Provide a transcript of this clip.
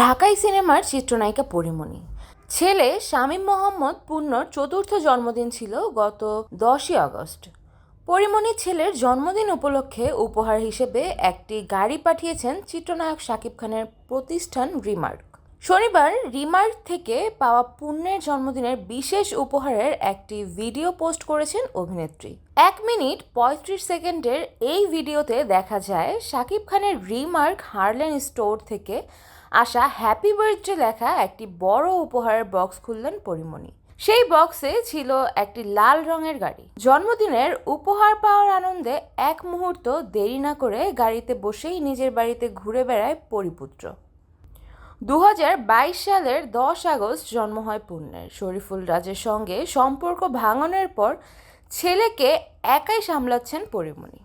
ঢাকাই সিনেমার চিত্রনায়িকা পরিমণি। ছেলে শামীম মোহাম্মদ পূর্ণর চতুর্থ জন্মদিন ছিল গত দশই আগস্ট। পরিমণি ছেলের জন্মদিন উপলক্ষে উপহার হিসেবে একটি গাড়ি পাঠিয়েছেন চিত্রনায়ক শাকিব খানের প্রতিষ্ঠান রিমার্ক। শনিবার রিমার্ক থেকে পাওয়া পুণ্যের জন্মদিনের বিশেষ উপহারের একটি ভিডিও পোস্ট করেছেন অভিনেত্রী। এক মিনিট পঁয়ত্রিশ সেকেন্ডের এই ভিডিওতে দেখা যায় শাকিব খানের রিমার্ক হার্লেন স্টোর থেকে আসা হ্যাপি বার্থডে লেখা একটি বড় উপহারের বক্স খুললেন পরিমণি। সেই বক্সে ছিল একটি লাল রঙের গাড়ি। জন্মদিনের উপহার পাওয়ার আনন্দে এক মুহূর্ত দেরি না করে গাড়িতে বসেই নিজের বাড়িতে ঘুরে বেড়ায় পরিপুত্র। দু হাজার বাইশ সালের দশ আগস্ট জন্ম হয় পূর্ণের শরীফুল রাজের সঙ্গে সম্পর্ক ভাঙনের পর ছেলেকে একাই সামলাচ্ছেন পরিমণি।